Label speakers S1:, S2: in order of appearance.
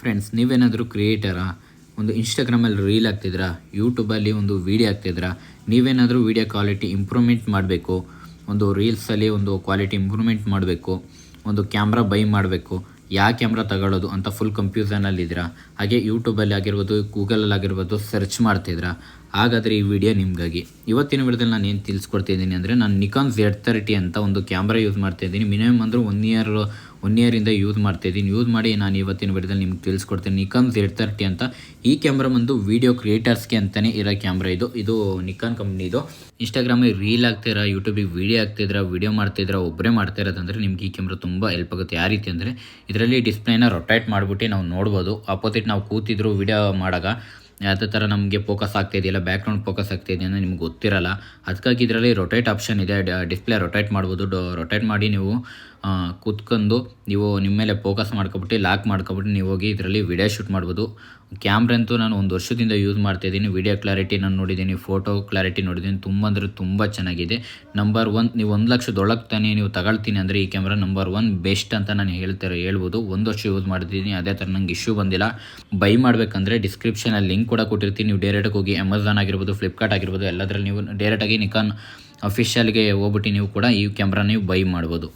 S1: Friends ನೀವೇನಾದರೂ ಕ್ರಿಯೇಟರಾ ಒಂದು ಇನ್ಸ್ಟಾಗ್ರಾಮಲ್ಲಿ ರೀಲ್ ಆಗ್ತಿದ್ರಾ ಯೂಟ್ಯೂಬಲ್ಲಿ ಒಂದು ವೀಡಿಯೋ ಆಗ್ತಿದ್ರಾ ನೀವೇನಾದರೂ ವೀಡಿಯೋ ಕ್ವಾಲಿಟಿ ಇಂಪ್ರೂವ್ಮೆಂಟ್ ಮಾಡಬೇಕು, ಒಂದು ರೀಲ್ಸಲ್ಲಿ ಒಂದು ಕ್ವಾಲಿಟಿ ಇಂಪ್ರೂವ್ಮೆಂಟ್ ಮಾಡಬೇಕು, ಒಂದು ಕ್ಯಾಮ್ರಾ ಬೈ ಮಾಡಬೇಕು ಯಾವ ಕ್ಯಾಮ್ರಾ ತಗೊಳ್ಳೋದು ಅಂತ ಫುಲ್ ಕನ್ಫ್ಯೂಸನಲ್ಲಿದ್ದೀರಾ ಹಾಗೆ ಯೂಟ್ಯೂಬಲ್ಲಿ ಆಗಿರ್ಬೋದು ಗೂಗಲಲ್ಲಿ ಆಗಿರ್ಬೋದು ಸರ್ಚ್ ಮಾಡ್ತಿದ್ರಾ ಹಾಗಾದರೆ ಈ ವಿಡಿಯೋ ನಿಮಗಾಗಿ. ಇವತ್ತಿನ ವಿಡಿಯೋದಲ್ಲಿ ನಾನು ಏನು ತಿಳಿಸ್ಕೊಡ್ತಿದ್ದೀನಿ ಅಂದರೆ, ನಾನು ನಿಕಾನ್ ಝೆಡ್ ಥರ್ಟಿ ಅಂತ ಒಂದು ಕ್ಯಾಮ್ರಾ ಯೂಸ್ ಮಾಡ್ತಾಯಿದ್ದೀನಿ ಮಿನಿಮಮ್ ಅಂದರೆ ಒನ್ ಇಯರ್ ಒನ್ ಇಯರಿಂದ ಯೂಸ್ ಮಾಡ್ತಾಯಿದ್ದೀನಿ ಯೂಸ್ ಮಾಡಿ ನಾನು ಇವತ್ತಿನ ವಿಡಿಯೋದಲ್ಲಿ ನಿಮ್ಗೆ ತಿಳಿಸ್ಕೊಡ್ತೀನಿ. ನಿಕಾನ್ ಝೆಡ್ ತರ್ಟಿ ಅಂತ. ಈ ಕ್ಯಾಮ್ರಾ ಬಂದು ವೀಡಿಯೋ ಕ್ರಿಯೇಟರ್ಸ್ಗೆ ಅಂತಲೇ ಇರೋ ಕ್ಯಾಮ್ರಾ ಇದು. ಇದು ನಿಕಾನ್ ಕಂಪ್ನಿದು ಇನ್ಸ್ಟಾಗ್ರಾಮಿಗೆ ರೀಲ್ ಆಗ್ತಿರ ಯೂಟ್ಯೂಬಿಗೆ ವೀಡಿಯೋ ಆಗ್ತಿದ್ರಾ ವೀಡಿಯೋ ಮಾಡ್ತಿದ್ರ ಒಬ್ಬರೇ ಮಾಡ್ತಾ ಇರೋದಂದ್ರೆ ನಿಮ್ಗೆ ಈ ಕ್ಯಾಮ್ರಾ ತುಂಬ ಹೆಲ್ಪ್ ಆಗುತ್ತೆ. ಯಾವ ರೀತಿ ಅಂದರೆ, ಇದರಲ್ಲಿ ಡಿಸ್ಪ್ಲೇನ ರೊಟೇಟ್ ಮಾಡಿಬಿಟ್ಟು ನಾವು ನೋಡ್ಬೋದು. ಆಪೋಸಿಟ್ ನಾವು ಕೂತಿದ್ರು ವೀಡಿಯೋ ಮಾಡಾಗ ಯಾವುದೇ ಥರ ನಮಗೆ ಫೋಕಸ್ ಆಗ್ತಾಯಿದೆಯಲ್ಲ ಬ್ಯಾಕ್ಗ್ರೌಂಡ್ ಫೋಕಸ್ ಆಗ್ತಾಯಿದೆ ಅಂದರೆ ನಿಮ್ಗೆ ಗೊತ್ತಿರಲ್ಲ. ಅದಕ್ಕಾಗಿ ಇದರಲ್ಲಿ ರೊಟೇಟ್ ಆಪ್ಷನ್ ಇದೆ. ಡಿಸ್ಪ್ಲೇ ರೊಟೇಟ್ ಮಾಡ್ಬೋದು. ರೊಟೇಟ್ ಮಾಡಿ ನೀವು ಕೂತ್ಕೊಂಡು ನೀವು ನಿಮ್ಮ ಮೇಲೆ ಫೋಕಸ್ ಮಾಡ್ಕೊಬಿಟ್ಟು ಲಾಕ್ ಮಾಡ್ಕೊಬಿಟ್ಟು ನೀವು ಹೋಗಿ ಇದರಲ್ಲಿ ವಿಡಿಯೋ ಶೂಟ್ ಮಾಡ್ಬೋದು. ಕ್ಯಾಮ್ರಾ ಅಂತೂ ನಾನು ಒಂದು ವರ್ಷದಿಂದ ಯೂಸ್ ಮಾಡ್ತಾಯಿದ್ದೀನಿ ವಿಡಿಯೋ ಕ್ಲಾರಿಟಿ ನಾನು ನೋಡಿದ್ದೀನಿ ಫೋಟೋ ಕ್ಲಾರಿಟಿ ನೋಡಿದ್ದೀನಿ. ತುಂಬ ಅಂದರೆ ತುಂಬ ಚೆನ್ನಾಗಿದೆ. ನಂಬರ್ ಒನ್ ನೀವು ಒಂದು ಲಕ್ಷದೊಳಗೆ ತಾನೇ ನೀವು ತಗೊಳ್ತೀನಿ ಅಂದರೆ ಈ ಕ್ಯಾಮ್ರಾ ನಂಬರ್ ಒನ್ ಬೆಸ್ಟ್ ಅಂತ ನಾನು ಹೇಳ್ತಾರೆ ಹೇಳ್ಬೋದು. ಒಂದು ವರ್ಷ ಯೂಸ್ ಮಾಡಿದ್ದೀನಿ ಅದೇ ಥರ ನಂಗೆ ಇಶ್ಯೂ ಬಂದಿಲ್ಲ. ಬೈ ಮಾಡಬೇಕಂದ್ರೆ ಡಿಸ್ಕ್ರಿಪ್ಷನಲ್ಲಿ ಲಿಂಕ್ ಕೂಡ ಕೊಟ್ಟಿರ್ತೀನಿ. ನೀವು ಡೈರೆಕ್ಟಾಗಿ ಹೋಗಿ ಅಮೆಝಾನ್ ಆಗಿರ್ಬೋದು ಫ್ಲಿಪ್ಕಾರ್ಟ್ ಆಗಿರ್ಬೋದು, ಎಲ್ಲದರಲ್ಲಿ ನೀವು ಡೈರೆಕ್ಟಾಗಿ ನಿಕಾನ್ ಅಫಿಷಿಯಲ್ಗೆ ಹೋಗ್ಬಿಟ್ಟು ನೀವು ಕೂಡ ಈ ಕ್ಯಾಮ್ರಾ ನೀವು ಬೈ ಮಾಡ್ಬೋದು.